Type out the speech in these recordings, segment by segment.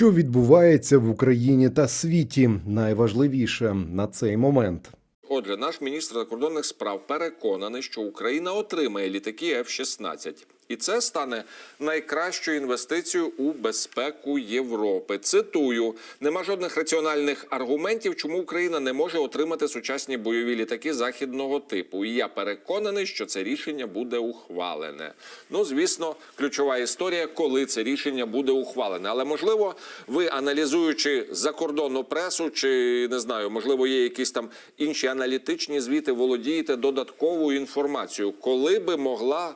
Що відбувається в Україні та світі? Найважливіше на цей момент. Отже, наш міністр закордонних справ переконаний, що Україна отримає літаки F-16. І це стане найкращою інвестицією у безпеку Європи. Цитую: нема жодних раціональних аргументів, чому Україна не може отримати сучасні бойові літаки західного типу. І я переконаний, що це рішення буде ухвалене. Ну, звісно, ключова історія, коли це рішення буде ухвалене. Але можливо, ви аналізуючи закордонну пресу, чи не знаю, можливо, є якісь там інші аналітичні звіти, володієте додатковою інформацією, коли би могла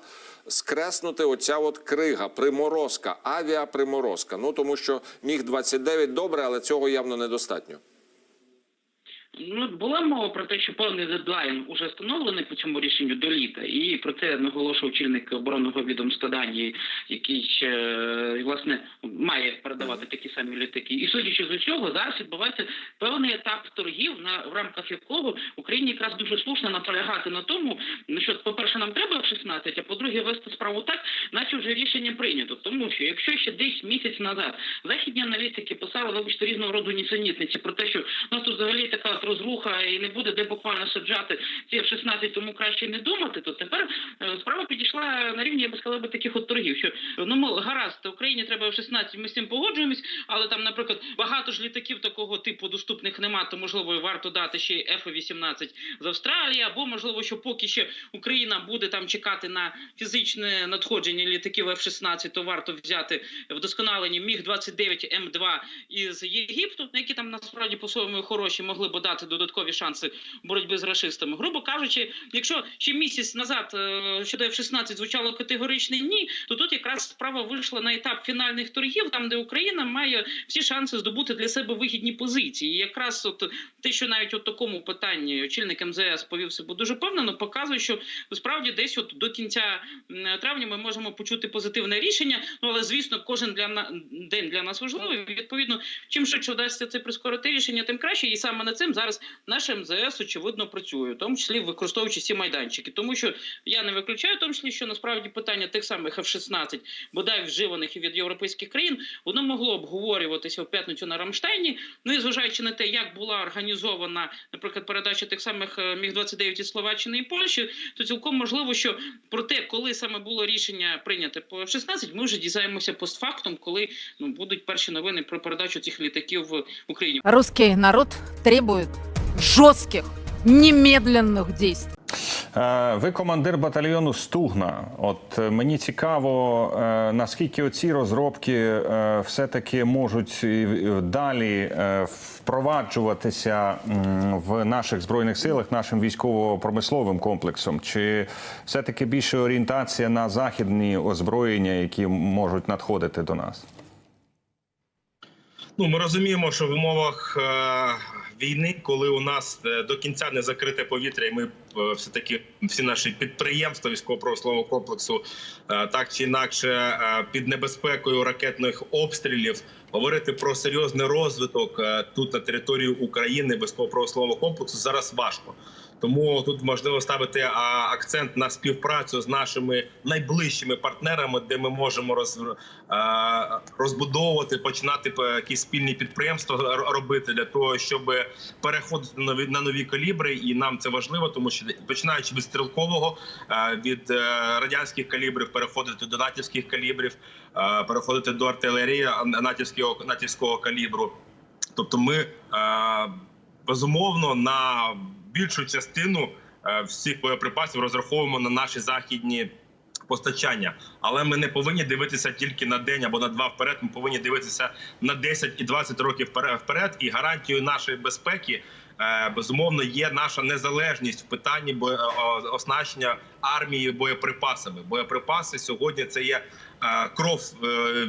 скреснути оця от крига, приморозка, авіаприморозка. Ну тому що міг 29 добре, але цього явно недостатньо. Ну, була мова про те, що певний дедлайн уже встановлений по цьому рішенню до літа, і про це наголошував очільник оборонного відомства Данії, який е, власне має передавати такі самі літаки. І судячи з усього, зараз відбувається певний етап торгів, на в рамках якого Україні якраз дуже слушно наполягати на тому, ну, що, по-перше, нам треба F-16, а по-друге, вести справу так, наче вже рішення прийнято. Тому що якщо ще десь місяць назад західні аналітики писали, вибачте, різного роду нісенітниці про те, що у нас тут взагалі така от розруха і не буде де буквально саджати. Ці F-16, тому краще не думати, то тепер е, справа підійшла на рівні, я би сказала би, таких от торгів, що ну мол, гаразд, Україні треба F-16, ми з цим погоджуємось, але там, наприклад, багато ж літаків такого типу доступних нема, то можливо варто дати ще й F-18 з Австралії, або можливо, що поки ще Україна буде там чекати на фізичне надходження літаків F-16, то варто взяти вдосконалені міг 29 М2 із Єгипту, які там насправді по-своєму хороші могли б дати додаткові шанси боротьби з рашистами. Грубо кажучи, якщо ще місяць назад е, щодо F-16 звучало категоричне ні, то тут якраз справа вийшла на етап фінальних торгів, там де Україна має всі шанси здобути для себе вигідні позиції. І якраз от те, що навіть у такому питанні очільник МЗС повів себе дуже впевнено, показує, що справді десь от до кінця травня ми можемо почути позитивне рішення. Ну але звісно, кожен для на день для нас важливий. Відповідно, чим швидше вдасться це прискорити рішення, тим краще. І саме над цим зараз наш МЗС очевидно працює, в тому числі використовуючи ці майданчики. Тому що я не виключаю, в тому числі, що насправді питання тих самих F-16, бодай вживаних і від європейських країн, воно могло обговорюватися в п'ятницю на Рамштайні. Ну і зважаючи на те, як була організована, наприклад, передача тих самих е, міг 29 із Словаччини і Польщі, то цілком можливо, що про те, коли саме було рішення прийняте по F-16, ми вже дізнаємося постфактум, коли ну будуть перші новини про передачу цих літаків в Україні. Русский народ требует жестких, немедленных действий. Е, Ви командир батальйону Стугна. От е, мені цікаво, е, наскільки оці розробки все-таки можуть далі впроваджуватися в наших збройних силах, нашим військово-промисловим комплексом, чи все-таки більше орієнтація на західні озброєння, які можуть надходити до нас? Ну, ми розуміємо, що в умовах е, війни, коли у нас е, до кінця не закрите повітря, і ми е, все таки всі наші підприємства військово-промислового комплексу так чи інакше під небезпекою ракетних обстрілів, говорити про серйозний розвиток тут на території України військово-промислового комплексу зараз важко. Тому тут можливо ставити акцент на співпрацю з нашими найближчими партнерами, де ми можемо роз, розбудовувати, починати якісь спільні підприємства робити для того, щоб переходити на нові на нові калібри. І нам це важливо, тому що починаючи від стрілкового від е, радянських калібрів, переходити до натівських калібрів, переходити до артилерії натівського натівського калібру. Тобто, ми е, безумовно на більшу частину е, всіх боєприпасів розраховуємо на наші західні постачання, але ми не повинні дивитися тільки на день або на два вперед. Ми повинні дивитися на 10 і 20 років вперед-. І гарантією нашої безпеки е, безумовно є наша незалежність в питанні бо- оснащення армії боєприпасами. Боєприпаси сьогодні це є е, кров е,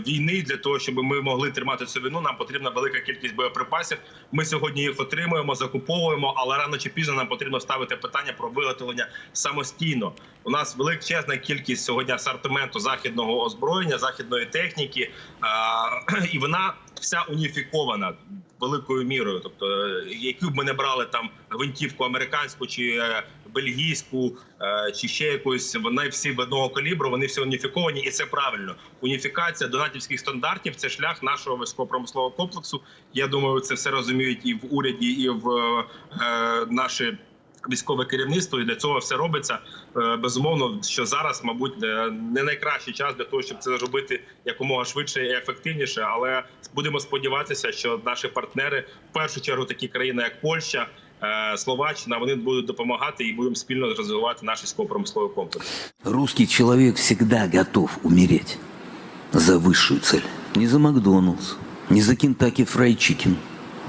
війни для того, щоб ми могли тримати цю війну. Нам потрібна велика кількість боєприпасів. Ми сьогодні їх отримуємо, закуповуємо, але рано чи пізно нам потрібно ставити питання про виготовлення самостійно. У нас величезна кількість сьогодні асортименту західного озброєння, західної техніки, і вона вся уніфікована великою мірою. Тобто, е, яку б ми не брали там гвинтівку американську чи е, бельгійську е, чи ще якусь. Вони всі в одного калібру, вони всі уніфіковані, і це правильно. Уніфікація до натівських стандартів це шлях нашого військово-промислового комплексу. Я думаю, це все розуміють і в уряді, і в е, наше військове керівництво. І для цього все робиться. Е, безумовно, що зараз, мабуть, е, не найкращий час для того, щоб це зробити якомога швидше і ефективніше. Але будемо сподіватися, що наші партнери, в першу чергу, такі країни, як Польща. Е, Словаччина, вони будуть допомагати і будемо спільно розвивати наш військово-промисловий комплекс. Русский человек всегда готов умереть за высшую цель. Не за Макдоналдс, не за Кентаки Фрайд Чикен,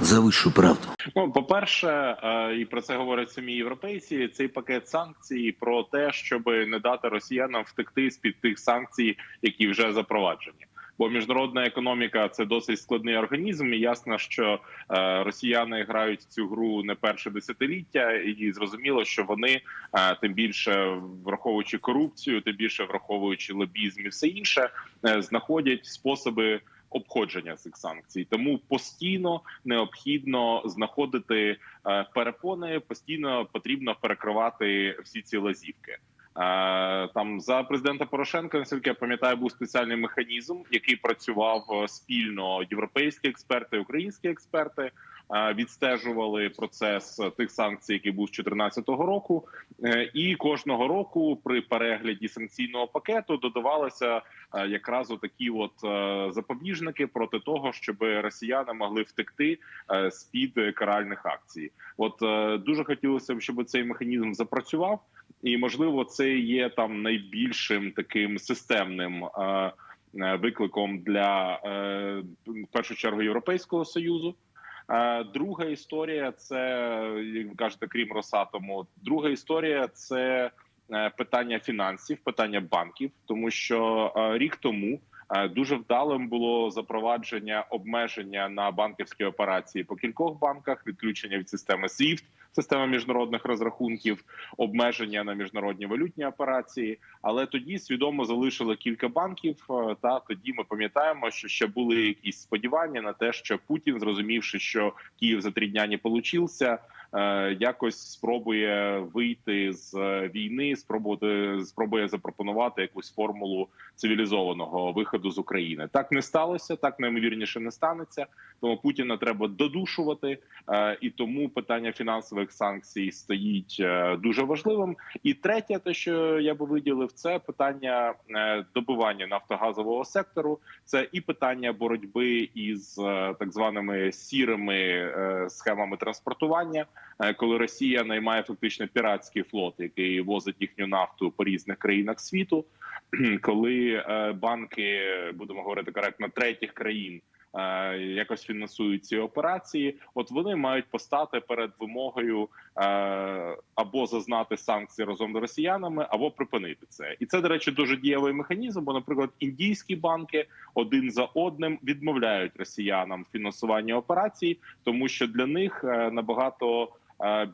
за высшую правду. Ну, по-перше, е, і про це говорять самі європейці. Цей пакет санкцій про те, щоб не дати росіянам втекти з під тих санкцій, які вже запроваджені. Бо міжнародна економіка це досить складний організм. і Ясно, що е, росіяни грають цю гру не перше десятиліття, і зрозуміло, що вони е, тим більше враховуючи корупцію, тим більше враховуючи лобізм і все інше, е, знаходять способи обходження цих санкцій. Тому постійно необхідно знаходити перепони, постійно потрібно перекривати всі ці лазівки. Е, Там за президента Порошенка, наскільки я пам'ятаю, був спеціальний механізм, який працював е, спільно європейські експерти, українські експерти. е, Відстежували процес тих санкцій, який був з 2014 року, і кожного року при перегляді санкційного пакету додавалися якраз такі от запобіжники проти того, щоб росіяни могли втекти з під каральних акцій. От дуже хотілося б, щоб цей механізм запрацював, і можливо, це є там найбільшим таким системним. е, е, Викликом для е, в першу чергу Європейського союзу. Е, Друга історія це як ви кажете, крім Росатому. Друга історія це е, питання фінансів, питання банків, тому що е, рік тому е, дуже вдалим було запровадження обмеження на банківські операції по кількох банках, відключення від системи SWIFT, системи міжнародних розрахунків, обмеження на міжнародні валютні операції. Але тоді свідомо залишили кілька банків. е, Та тоді ми пам'ятаємо, що ще були якісь сподівання на те, що Путін, зрозумівши, що Київ за три дня не получився, якось спробує вийти з е, війни, спробувати спробує запропонувати якусь формулу цивілізованого виходу з України. Так не сталося, так найімовірніше не станеться. Тому Путіна треба додушувати, е, і тому питання фінансових санкцій стоїть е, дуже важливим. І третє, те, що я би виділив, це питання е, добивання нафтогазового сектору. Це і питання боротьби із е, так званими сірими е, схемами транспортування, е, коли Росія наймає фактично піратський флот, який возить їхню нафту по різних країнах світу. Коли е, банки будемо говорити коректно третіх країн. Е, Якось фінансують ці операції, от вони мають постати перед вимогою е, або зазнати санкції разом з росіянами, або припинити це. І це, до речі, дуже дієвий механізм. Бо, наприклад, індійські банки один за одним відмовляють росіянам фінансування операцій, тому що для них е, набагато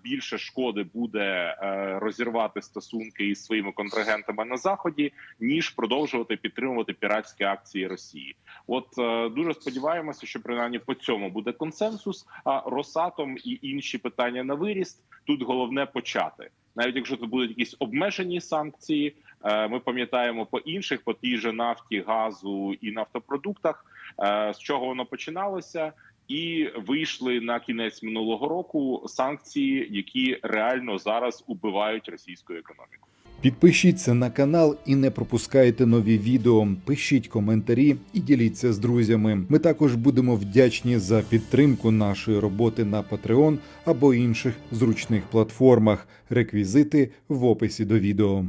більше шкоди буде е, розірвати стосунки із своїми контрагентами на заході, ніж продовжувати підтримувати піратські акції Росії. От е, дуже сподіваємося, що принаймні по цьому буде консенсус. А Росатом і інші питання на виріст тут головне почати. Навіть якщо це будуть якісь обмежені санкції, е, ми пам'ятаємо по інших, по тій же нафті, газу і нафтопродуктах, е, з чого воно починалося. І вийшли на кінець минулого року санкції, які реально зараз убивають російську економіку. Підпишіться на канал і не пропускайте нові відео. Пишіть коментарі і діліться з друзями. Ми також будемо вдячні за підтримку нашої роботи на Patreon або інших зручних платформах. Реквізити в описі до відео.